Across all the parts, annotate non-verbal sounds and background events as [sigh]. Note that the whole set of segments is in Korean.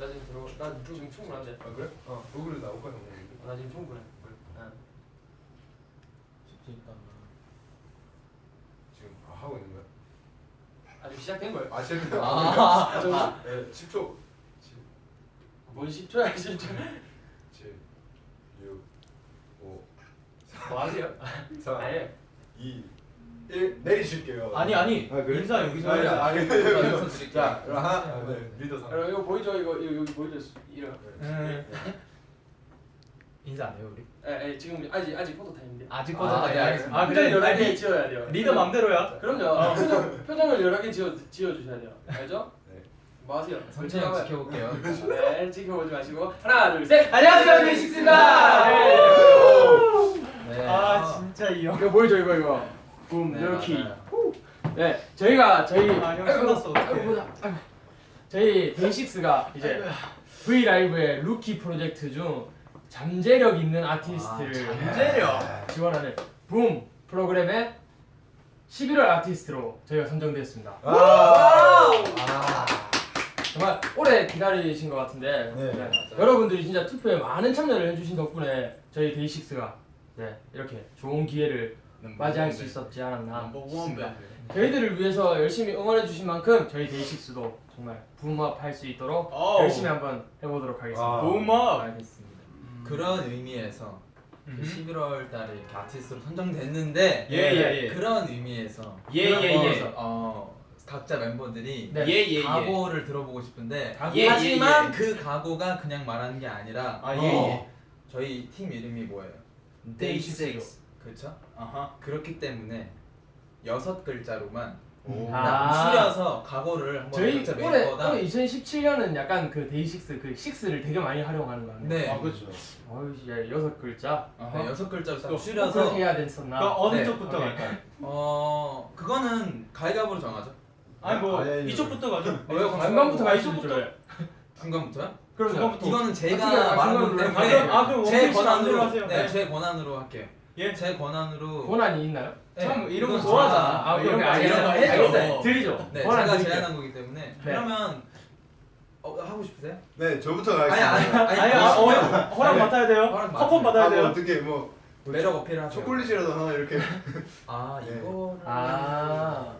나 지금 들어. 나 지금 충분한데. 아 그래? 어. 얼굴에 나올까 형님? 나 지금 충분해. 응. 지금 아, 하고 있는 거야? 아직 시작된 거예요. 아 지금 아, 좀 네, 10초. 10, 뭔 10초야 10초. 7, 6, 5, 뭐 하세요? 4, 아니. 2, 1 내리실게요. 아니 아니 아, 그래? 인사 여기서 아니, 해야지. 아니, 여기서. 자, 그럼 하나, 네, 리더 상. 여러분 이거 보이죠? 이거 이거 여기 보이죠? 이런. 음. 인사 안 해요 우리? 에, 에 지금 아직 아직 포토 타임인데. 아직 아, 거다 네, 알겠습니다. 아 표정 그래 여러 아니, 개 지어야 돼요. 리더 맘대로야. 그럼요. 표정 표정을 여러 개 지어 지어 주셔야 돼요. 알죠? 네. 뭐 하세요? 천천히 잠깐만. 지켜볼게요. 네, 지켜보지 마시고 하나 둘 셋. 안녕하세요 데이식스입니다. 네. 네. 아 진짜 이 형. 이거 보이죠 이거 이거. 붐 네, 이렇게. 맞아요. 네, 저희가 저희 아, 형 아이고. 아이고. 저희 데이식스가 이제 V 라이브의 루키 프로젝트 중 잠재력 있는 아티스트를 잠재력. 지원하는 붐 프로그램의 11월 아티스트로 저희가 선정됐습니다. 아, 정말 오래 기다리신 것 같은데 네, 네. 여러분들이 진짜 투표에 많은 참여를 해주신 덕분에 저희 데이식스가 네, 이렇게 좋은 기회를 맞이할 수 있었지 않았나 넘버 싶습니다. 저희들을 위해서 열심히 응원해 주신 만큼 저희 데이식스도 정말 붐업 할 수 있도록 어우. 열심히 한번 해보도록 하겠습니다. 아. 붐업. 알겠습니다. 그런 의미에서 그 11월 달에 이렇게 아티스트로 선정됐는데 예, 예, 예. 그런 의미에서 예, 그런 예, 예. 의미에서, 어, 각자 멤버들이 네. 예, 예, 예. 각오를 들어보고 싶은데 각오. 예, 예, 하지만 예. 그 각오가 그냥 말하는 게 아니라 아, 예, 어, 예. 저희 팀 이름이 뭐예요? 데이식스. 그렇죠? 아하. 그렇기 때문에 여섯 글자로만 오. 아. 줄여서 각오를 한번 저희 각자 올해 올해 2017년은 약간 그 데이식스 그 식스를 되게 많이 활용하는 거 같네요. 네. 아 그렇죠. 어우 야 여섯 글자. 네, 여섯 글자로 딱 그렇게 해야 그럼 됐었나? 어느 네. 쪽부터 오케이. 갈까요? 어 그거는 가위바위보로 정하죠 아니 뭐 아니, 아니, 이쪽부터 가죠. 왜요? 중간부터 아, 갈수 이쪽부터. 중간부터요? 그럼요. 중간부터. 이거는 제가 어떻게 알아? 말한 중간으로 거기 아, 때문에 그럼 아 그럼 제씨 권한으로 마음대로 하세요. 네, 제 권한으로 할게요 예. 제 권한으로 권한이 있나요? 네, 참 이런 거 이건 좋아하잖아. 아, 이런 그럼 거 알겠어요. 이런 거 해줘. 알겠어요. 드리죠. 네 권한 제가 드릴게요. 제안한 거기 때문에 그러면 어, 하고 싶으세요? 네, 저부터 아니 가겠습니다. 아니 아니 아, 어, 허락 받아야 돼요. 허락 커폰. 받아야 아, 뭐 돼요. 어떻게 뭐 매력 어필을 하세요 초콜릿이라도 하나 이렇게. 아 네. 이거를 아.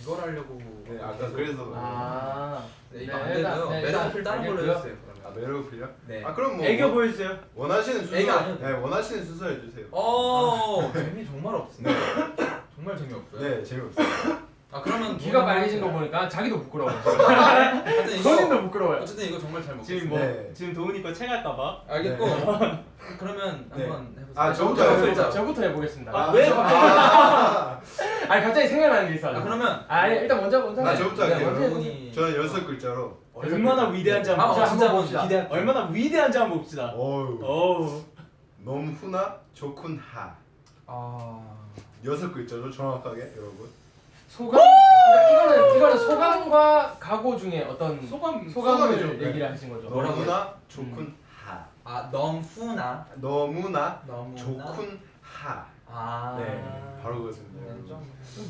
이걸 하려고 네, 아까 그래서. 아. 네, 이거 안 네, 되고요 일단- 네, 매력 어필 다른 걸로. 해주세요 매력 어필이요? 네. 아, 그럼 뭐 애교 뭐 보여주세요. 원하시는 순서. 애교 아니어도 네, 원하시는 순서 해주세요. 어 [laughs] 재미 정말 없네 정말 재미 없어요 네, 재미없어요. 아 그러면 귀가 빨개진 거 보니까 자기도 부끄러워. [laughs] 하여튼 이거 본인도 부끄러워요. 어쨌든 이거 정말 잘 지금 먹겠습니다 뭐 네. 지금 도훈이 거 챙할까봐. 알겠고 그러면 네. 한번 해보세요 아, 저부터 해보세요. 글자. 저부터 해보겠습니다. 아, 왜? 아, [laughs] 아니 갑자기 생각나는 게 있어. 아 그러면 아니 일단 먼저 먼저. 아, 해. 저부터 네, 할게요. 먼저 해보세요. 저는 여섯 글자로. 얼마나 위대한지 한번. 진짜 봅시다. 기대 얼마나 위대한지 한번 봅시다. 어우. 어우. 넘후나 좋군 하. 아 여섯 글자죠, 정확하게 여러분. 소감. 이거는 이거는 소감과 각오 중에 어떤 소감 소감을 소감이죠. 얘기를 하신 거죠. 뭐라고요? 너무나 좋군 하. 아 너무나 너무나 너무나 좋군 하. 아 네, 바로 그렇습니다. 네, 여러분. 좀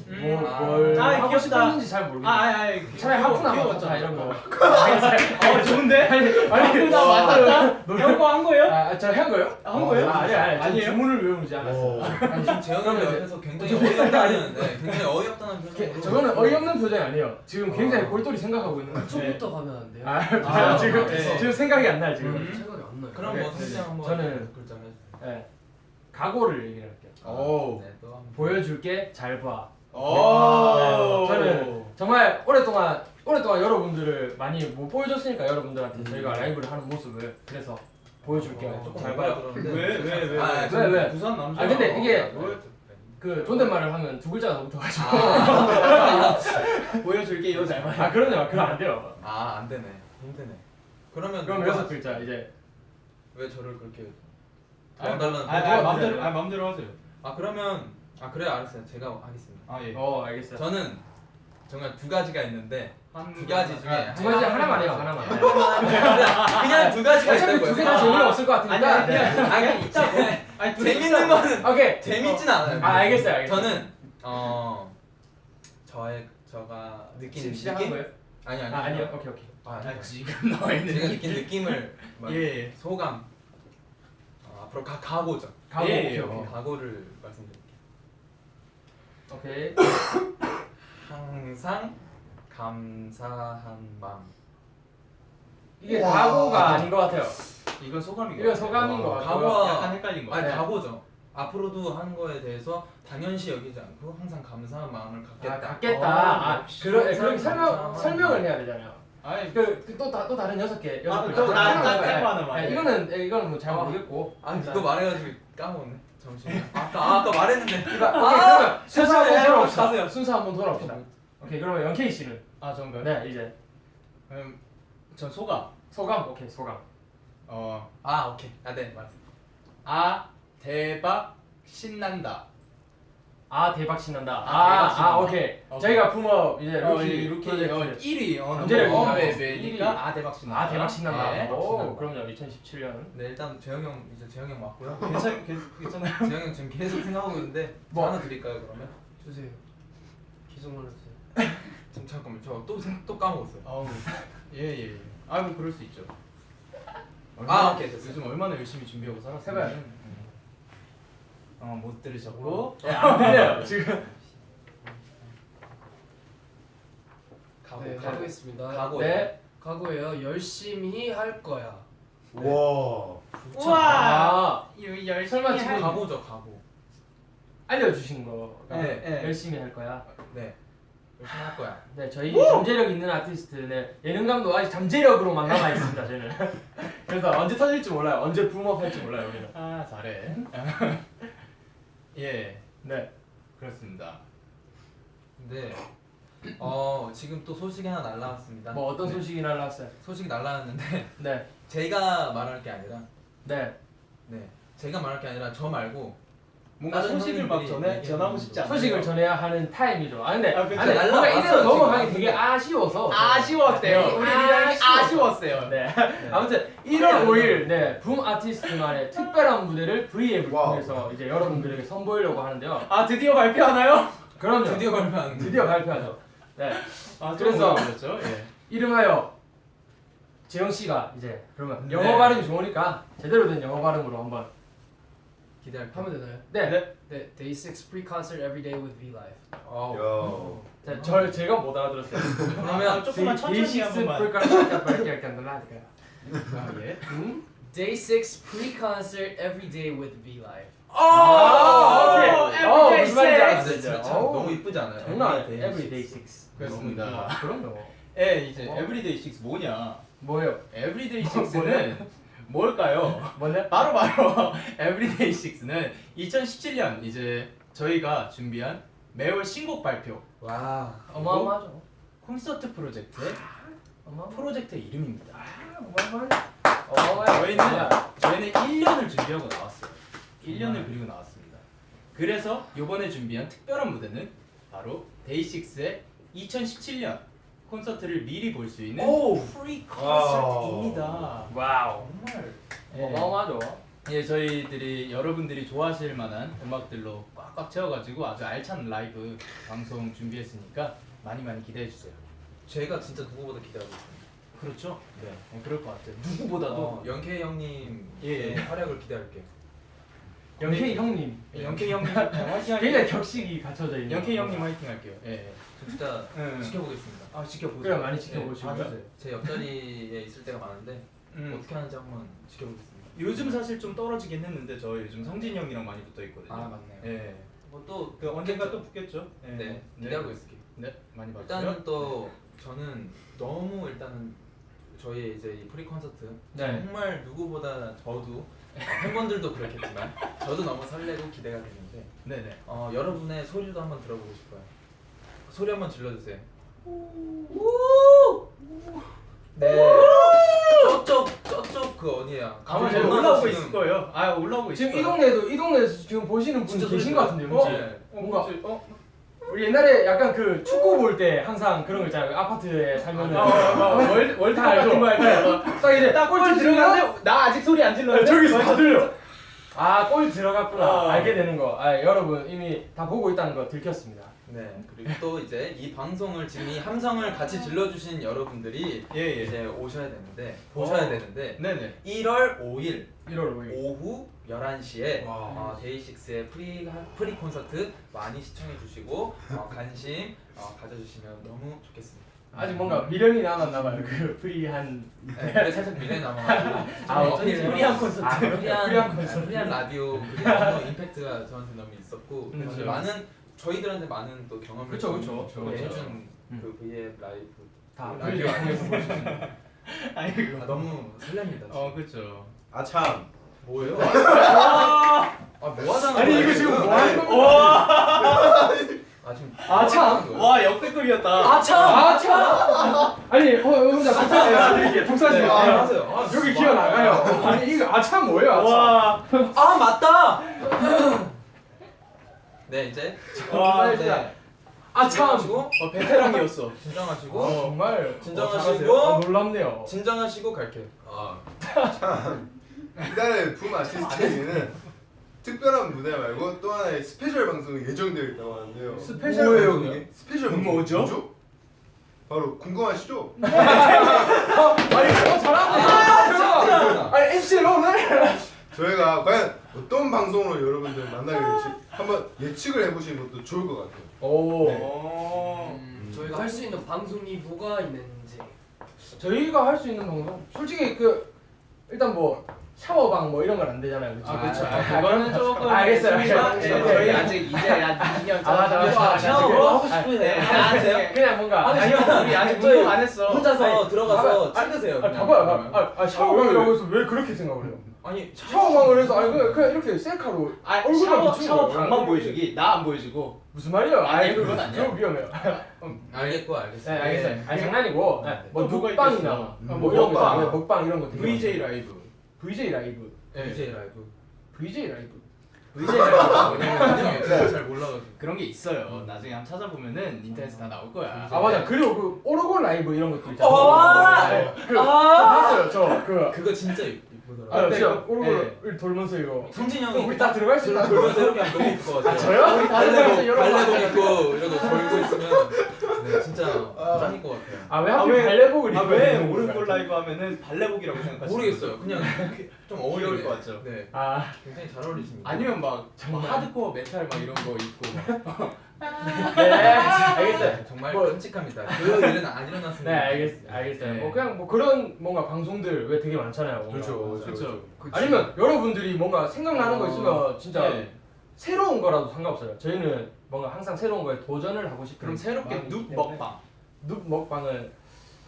뭐, 아. 뭘 아, 하고 귀엽다. 싶었는지 잘 아, 모르겠어요. 아니, 아니. 차라리 하프나 맞자 이런 거. [laughs] 어, 좋은데? 아니 하프나 맞았다? 형거한 거예요? 아, 저한 거요? 아, 한 거예요? 아, 아니 아니 아니 아니에요? 주문을 외우지 않았어요. 오. 아니 지금 재현이 옆에서 [laughs] 굉장히 어이없다는 네, 굉장히 어이없다는 게- 표정으로 저거는 어이없는 표정이 아니에요. 지금 굉장히 아. 골똘히 생각하고 있는 거예요. 그쪽부터 가면 안 돼요? 아, 아, 지금 네. 지금 생각이 안 나요 지금. 음. 생각이 안 나요. 그럼 네, 뭐 네, 선생 네. 한번 저는- 글자 해주세요 네. 각오를 얘기를 할게요. 오. 네, 또 한번 보여줄게 잘 봐. 오. 네, 저는 정말 오랫동안 오랫동안 여러분들을 많이 못 보여줬으니까 여러분들한테 음. 저희가 라이브를 하는 모습을 그래서 보여줄게요. 어, 조금 잘 봐요. 왜, 왜, 왜? 아, 왜, 왜? 부산 남자. 아, 근데 이게 어, 그 존댓말을 하면 두 글자가 너무 붙어가지고. [laughs] 보여줄게 요잘 봐. 아 그럼요. 그럼 안 돼요. 아, 안 되네. 힘드네. 그러면 그럼 누가 여섯? 글자 이제 왜 저를 그렇게 아, 도와달라는 아? 아, 마음대로, 아, 마음대로 하세요. 아, 그러면 아, 그래 알았어요. 제가 하겠습니다. 아, 예. 어 알겠어요. 저는 정말 두 가지가 있는데 한두 가지 중에 아, 두 가지 하나만 해요 하나만. 그냥 두 가지가 있다고요. 두개 다 재미가 없을 것 같으니까. 아니, 아니, 그냥 아니, 이따 아니, 둘이 재밌는 거는 오케이. 재밌진 않아요. 아 알겠어요 알겠어요. 저는 어 저의 저가 느끼는 지금 시작한 느낌 거예요? 아니 아니 아 아니요. 오케이 오케이. 아, 아, 아니. 지금 너의 제가 느낌. 느낀 느낌을 말- 예, 예. 소감 어, 앞으로 가 각오죠. 가고 예, 오케이 예, 오케이. 어, 각오를 말씀드릴게요. 오케이. 항상 감사한 마음. 이게 와. 각오가 아닌 것 같아요. 이건 소감인 거. 이건 소감인 것 같아요. 각오와 약간 헷갈린 거. 아니 네. 각오죠. 앞으로도 하는 거에 대해서 당연시 여기지 않고 항상 감사한 마음을 갖겠다. 아, 갖겠다. 어, 아, 역시. 그러, 그렇게 설명 감사한 설명을 마음. 해야 되잖아요. 아니, 그또또 다른 여섯 개 여섯 아, 개 또 나-. 나 예. 땡거 하나만. 예, 이거는 예, 이거는 뭐잘 아. 모르겠고. 아 이거 말해가지고 까먹었네. 잠시만. [laughs] 아까 아, 아까 말했는데. 그러니까 아, 오케이 그러면 순서 한번. 돌아봅시다. 가세요. 순서 한번 돌아봅시다. 오케이 그러면 영케이 씨는 아, 전가요? 네 이제 음, 전 소감. 소감 오케이 소감. 어, 아 오케이. 아네 말씀. 아 대박 신난다. 아 대박 신난다. 아, 아, 대박 아, 신난다. 오케이. 오케이. 저희가 붐업 이제 어, 루키 이 어, 프로젝트. 1위 어, 문제를 그냥 베베니까 일위. 아 대박 신난다. 아 대박 신난다. 예. 오. 그럼요 2017년. 네 일단 재영 형 이제 재영 형 맞고요. 괜찮 괜- 괜찮아요. 재영 형 지금 계속 생각하고 있는데 뭐? 뭐 하나 드릴까요 그러면? 주세요. 기속만 해주세요. [laughs] 지금 잠깐만 저또또 까먹었어요. 아우 예예. 예. 아, 뭐 그럴 수 있죠. 아, 오케이, 됐어요. 요즘 얼마나 열심히 준비하고 살았어요. 해봐요. 어 못 들으셨고. 예, 안 들려요 지금. 각오 네. 가보겠습니다. 각오. 네. 각오예요. 열심히 할 거야. 와. 아 이 열심히 설마 지금 할- 각오죠 각오. 알려주신 거. 네, 네. 열심히 할 거야. 네 열심히 할 거야. 네, 저희 잠재력 있는 아티스트, 네, 예능감도 아직 잠재력으로 만 남아 있습니다, 저는. [laughs] 그래서 언제 터질지 몰라요. 언제 붐업 할지 몰라요, 우리는. 아 잘해. [laughs] 예 네. 그렇습니다. 근데 어 지금 또 소식이 하나 날라왔습니다. 뭐 어떤 네. 소식이 날라왔어요? 소식이 날라왔는데 네, [laughs] 제가 말할 게 아니라 네. 네 제가 말할 게 아니라 저 말고 뭔가 다른 소식을 막 형님들이 전해 전하고 싶지 않아요. 소식을 전해야 하는 타임이죠. 아 근데, 아, 아, 그쵸. 근데 뭔가 이대로 넘어가기 지금. 되게 아쉬워서. 아쉬웠대요. 네, 우리 리더형이 아쉬웠어요. 네. 네. 아무튼 1월 5일 네, 붐 아티스트만의 특별한 무대를 V앱을 와우. 통해서 이제 여러분들에게 선보이려고 하는데요. 아 드디어 발표하나요? 그럼요. 드디어 발표하는 드디어 발표하죠. 네. 아 그래서-. 예. 이름하여 재영 씨가 이제 그러면 네. 영어 발음이 좋으니까 제대로 된 영어 발음으로 한번 기대할게요. 하면 되나요? 네. 네. 네, Day 6 pre-concert every day with V Live. 어. 야. 자, 저 제가 못 알아들었어요. [laughs] 그러면 아, 조금만 천천히 한 번만. 음? 아 예. [laughs] Day 6 pre-concert every day with V Live. 아, 오케이. everyday 어, 무슨 말인지 아, 알았어요. 진짜 참 어우, 너무 이쁘지 않아요? 장난 아니에요. Everyday Everyday Six. 6. 그렇습니다. 이쁘다. 그럼요. 예 이제 어. 에브리데이 6 뭐냐? [laughs] 뭐예요? 에브리데이 6는 뭘까요? [laughs] 뭔데? 바로 바로 에브리데이 6는 2017년 이제 저희가 준비한 매월 신곡 발표 와. 어마어마하죠. 콘서트 프로젝트의 어마어마. 프로젝트의 이름입니다. 어마어마하죠. 어마어마해요. 저희는 저희는 1년을 준비하고 나왔어요. 1년을 그리고 나왔습니다. 그래서 이번에 준비한 특별한 무대는 바로 데이식스의 2017년 콘서트를 미리 볼 수 있는 오! 프리 콘서트입니다. 와우. 정말 네. 어마어마하죠. 예, 저희들이 여러분들이 좋아하실 만한 음악들로 꽉꽉 채워가지고 아주 알찬 라이브 방송 준비했으니까 많이 많이 기대해 주세요. 제가 진짜 누구보다 기대하고 있습니다. 그렇죠? 네, 네, 그럴 것 같아요. 누구보다도 어, 영케이 형님 예, 예. 활약을 기대할게요. 영케이 형님. 영케이 형님 [laughs] 화이팅 굉장히. 격식이 갖춰져 있는. 영케이 형님 화이팅 할게요. 예, 예. 저 진짜 음. 지켜보겠습니다. 아 지켜보세요. 그래 많이 지켜보시고요. 제 옆자리에 있을 때가 많은데 음. 어떻게 하는지 한번 지켜보겠습니다. 요즘 사실 좀 떨어지긴 했는데 저 요즘 성진이 형이랑 많이 붙어 있거든요. 아 맞네요. 예. 뭐또 그 언젠가 또 붙겠죠. 예. 네, 기대하고 있을게요. 네, 많이 봐주세요. 일단은 또 저는 너무 일단은 저희 이제 이 프리 콘서트 네. 정말 누구보다 저도 어, 팬분들도 그렇겠지만 저도 너무 설레고 기대가 되는데 네 네. 어, 여러분의 소리도 한번 들어보고 싶어요. 소리 한번 질러주세요. 네. 가만히 지금 올라오고 있을 거예요. 아 올라오고 있을 지금 이 거예요. 동네도 이 동네에서 지금 보시는 분 진짜 계신 소리 것 같은데요, 들어요. 그렇지? 네. 뭔가 어? 우리 옛날에 약간 그 축구 볼 때 항상 그런 거 있잖아요. 아파트에 살면은 어, 어, 어, 월 월드 다 알죠? 같은 거 할까요? 딱 이제 딱골 골 들어갔는데 나 아직 소리 안 질렀는데 저기서 다 들려. 아, 골 들어갔구나. 어. 알게 되는 거. 아, 여러분 이미 다 보고 있다는 거 들켰습니다. 네 그리고 또 이제 이 방송을 지금 이 함성을 같이 질러주신 여러분들이 예 예. 이제 오셔야 되는데 보셔야 어. 되는데 네네. 1월 5일 1월 5일. 오후 11시에 와. 어, 데이식스의 프리 프리 콘서트 많이 시청해 주시고 어, 관심 어, 가져주시면 너무 좋겠습니다. 아직 뭔가 미련이 남았나 봐요. 그 프리한 네, 살짝 미래 남아가지고 [laughs] 아, 좀 프리한 콘서트. 아, 프리한 프리한 콘서트. 프리한 라디오 너무 임팩트가 저한테 너무 있었고 음, 그래서 맞아요. 많은 저희들한테 많은 또 경험을 그쵸, 좀 그쵸. 좀 그쵸. 해준 음. 그 V앱 라이브 다 그 라디오 통해서 아이고. 아, 너무 설렙니다. 어 그렇죠. 아참. 뭐예요? 아뭐 하자는 아니 거야, 이거 지금 뭐 하는 겁니까? [laughs] 아 지금 아, 참. 뭐? 와 역대급이었다. 아참. 아 참. 아니 어 혼자 독사 드릴게요. 독사 네, 드릴게요. 아, 하세요. 아, 여기 기어 나가요. 아니 이거 아참 뭐예요? 아참. 와. 아 맞다. [laughs] 네 이제 와, 네. 진짜. 아참. 진정하시고 어 베테랑이었어. 진정하시고 어, 정말 진정하시고. 어, 잘하세요. 아, 놀랍네요. 진정하시고 갈게요. 아, 참. 이달의 붐 아티스트에게는 특별한 무대 말고 또 하나의 스페셜 방송이 예정되어 있다고 하는데요. 스페셜 뭐예요, 방송이요? 그게? 스페셜 방송 뭐죠? 바로 궁금하시죠? 아니 어 잘하네. 아니 MC 오늘. 저희가 과연 어떤 방송으로 여러분들 만나게 될지 한번 예측을 해보시는 것도 좋을 것 같아요. 오. 네. 어. 저희가 할 수 있는 방송이 뭐가 있는지. 저희가 할 수 있는 방송 솔직히 그 일단 뭐 샤워방 뭐 이런 건 안 되잖아요. 그쵸? 아 그렇죠. 아, 그거는 조금 알겠어요, 있습니다. 알겠어요. 네, 저희 아직 이제 약 2년 아 맞아 맞아. 맞아. 샤워 그거 뭐 하고 하고 싶으세요? 싶으세요? 아, 그냥, 뭔가 아니 형 우리 아직 운동 안 했어. 혼자서 아니, 들어가서 봐봐요. 찍으세요. 아 그냥 봐봐요. 아, 아 샤워방 이라고 해서 왜 그렇게 생각을 해요? 아니 샤워방을 해서 아니 그냥, 그냥 이렇게 셀카로 아 얼굴만 샤워 비추는 샤워 거예요. 방만 보여주기. 나 안 보여주고. 무슨 말이에요? 아니, 아이, 그건 아니야. 그거 위험해요. 알겠고 네 알겠어요. 알겠어요. 네. 아니 장난이고 네. 뭐 또 뭐가 먹방이나 있겠어? 뭐 이런 거 먹방. 있잖아요. 먹방 이런 거 되게 VJ 많아요. 라이브. VJ 라이브. VJ 라이브. VJ 라이브. VJ 라이브. 왜냐면 [laughs] 잘 몰라가지고. 그런 게 있어요. 나중에 한번 찾아보면은 인터넷에 다 나올 거야. 아 맞아. 그리고 그 오르골 라이브 이런 것도 아! 있잖아요. 네. 그 봤어요. 저그 그거 진짜 이쁘더라. 아, 네, 진짜 그- 오르골을 돌면서 이거. 성진 형, 형이 우리 다 들어갈 수 있나? 돌면서 이렇게 하면 너무 이쁠 것 같아요. 저요? 우리 다 들어가서 발레복 발레복. 입고 이러고 돌고 있으면 네 진짜 짱일 것 같아요. 아왜 아, 하필 왜- 발레복을 아 입고 왜 있는 오른골? 라이브 하면은 발레복이라고 생각하시는 모르겠어요. 그냥 좀 어울리네. 귀여울 것 같죠? 네, 아 굉장히 잘 어울리십니다. 아니면 막, 막 정말. 하드코어 메탈 막 이런 거 입고 막 네, 알겠어요. 네, 정말 뭐- 끔찍합니다. 그 일은 안 일어났습니다. 네, 알겠, 알겠어요. 네. 뭐 그냥 뭐 그런 뭔가 방송들 왜 되게 많잖아요. 뭔가. 그렇죠, 그렇죠. 아니면 여러분들이 뭔가 생각나는 거 어, 있으면 진짜 네. 새로운 거라도 상관없어요. 저희는 뭔가 항상 새로운 거에 도전을 하고 싶은 그럼 새롭게 마음이기 눕 때문에 먹방 눕 먹방을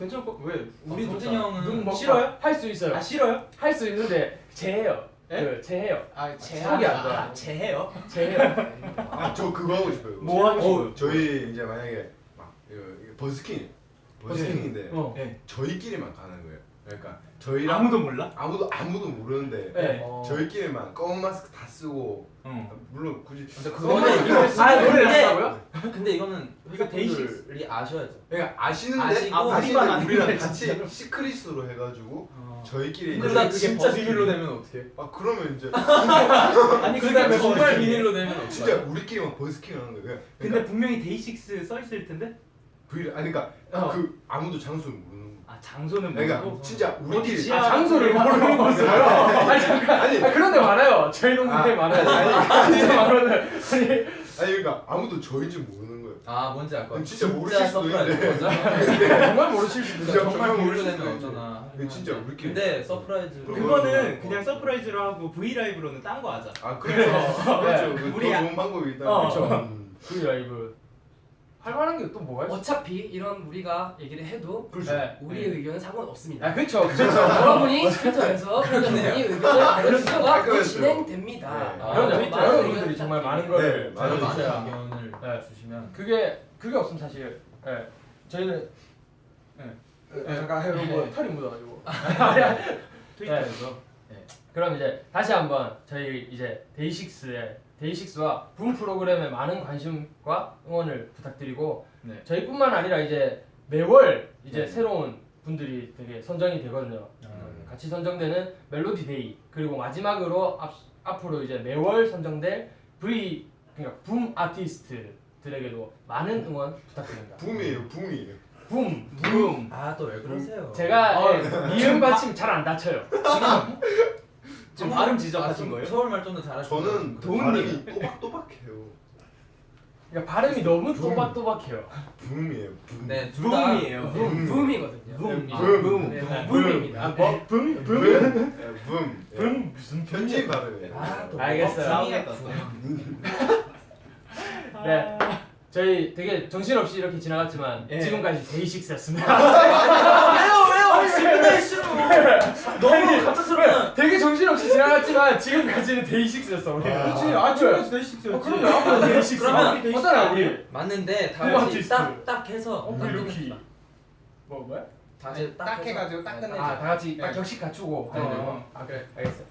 괜찮고 왜 우리 우리 성진 좋잖아. 형은 먹방 싫어요? 할 수 있어요. 아 싫어요? 할 수 있는데 제해요. 예? 그 제해요. 아 제약이 안 돼요. 아, 제해요? 제해요. 아, 저 그거 하고 싶어요. 뭐 하고 싶어요? 저희 이제 만약에 막 이거, 이거 버스킹, 버스킹인데 어. 네. 저희끼리만 가는 거예요. 그러니까 저희랑 아무도 몰라? 아무도 아무도 모르는데 네. 어. 저희끼리만 검은 마스크 다 쓰고 응. 물론 굳이 근데 그거는 이걸 아 근데 한다고요? 근데 이거는 이거 데이식스. 회사분들이 아셔야죠. 그러니까 아시는데 아시고 아시는데 우리만 아는 우리랑 거네, 같이. 시크릿으로 해가지고 어. 저희끼리 근데 이제- 나 그게 진짜. 비밀로 내면 어떡해? 아 그러면 이제 [laughs] 아니 그다음에 정말? 비밀로 내면 어떡해? 진짜 우리끼리만 버스킹 하는 거예요. 근데 그러니까 분명히 데이식스 써 있을 텐데? V 아니 그러니까 어. 그 아무도 장소를 모르는 거. 아 장소는 그러니까 모르고 진짜 우리끼리 지하- 아 장소를 모르는 거였어요. 아니 잠깐. 아니 아 그런 데 많아요. 저희 동네에 아, 많아요. 아니, 진짜 많은데. 아니 아니 그러니까 아무도 저인지 모르는 거예요. 아 뭔지 알것 같아. 진짜 모르실 수도 있는데. [laughs] 정말 모르실 수도 진짜. 정말 정말 모르실 수도 어쩌나. 근데 진짜 우리끼리. 근데 서프라이즈. 그거는 어. 그냥 서프라이즈로 하고 V 라이브로는 딴 거 하자. 아 [laughs] 그렇죠. 그렇죠. 그 우리 더 아- 좋은 방법이 있다. 어. 그렇죠. 음. 그 라이브 할 만한 게 또 뭐가 있어? 어차피 이런 우리가 얘기를 해도 그렇죠. 네. 우리의 의견은 상관없습니다. 아 그렇죠. 그렇죠. 여러분이 트위터에서 여러분이 의견을 보내주셔가 깔끔했어요. 진행됩니다. 네. 아. 많은 여러분들이 의견을 정말 많은. 거를 네, 많은 많은 많으셔야 의견을 네. 주시면. 그게 그게 없으면 사실 예 저희는 예 예, 잠깐 해뭐 털이 묻어가지고 [laughs] 트위터에서. 그럼 이제 다시 한번 저희 이제 데이식스의 데이식스와 붐 프로그램에 많은 관심과 응원을 부탁드리고 네. 저희뿐만 아니라 이제 매월 이제 네. 새로운 분들이 되게 선정이 되거든요. 음. 같이 선정되는 멜로디 데이 그리고 마지막으로 앞, 앞으로 이제 매월 선정될 V 그러니까 붐 아티스트들 분들에게도 많은 응원 부탁드립니다. 붐이에요 붐이에요. 붐. 붐. 아 또 왜 그러세요? 제가 어, 예, 이음 받침 잘 안 다쳐요. 지금 지금 발음 지적하신 거예요? 서울 말 좀 더 잘하시고 저는 그 발음이 또박또박해요. 그러니까 발음이 너무 또박또박해요. 붐이에요 붐. 네, 둘 다. 붐이에요. 붐. 붐이거든요. 붐. 아, 붐. 네, 붐. 붐입니다. 뭐 붐? 붐. 붐? 네, 붐. 예. 붐 무슨 현지인 발음이에요. 아, 또 알겠어요. 싸우겠다. 네. 저희 되게 정신없이 이렇게 지나갔지만 예. 지금까지 데이식스였습니다. [laughs] 왜요 왜요? 신나 싫어. 너무 갑작스러워. 되게 정신없이 지나갔지만 지금까지는 데이식스였어 우리. 아. 그렇지. 아, 지금까지 데이식스였지. 어, 그럼요. 앞으로 데이식스. 그러면 어떠나 우리? 맞는데 다그 같이 아티스트. 딱딱 해서 어, 딱 이렇게. 뭐 뭐야? 다시 딱, 딱. 해가지고 딱 네, 끝내자. 아, 다 같이 딱 네. 격식 갖추고 하는 어. 거. 아 그래, 알겠어.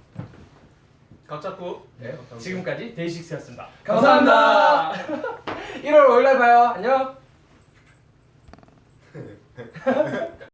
각 잡고. 네, 지금까지 데이식스였습니다. 감사합니다. 1월 [laughs] 월날 봐요. 안녕. [laughs]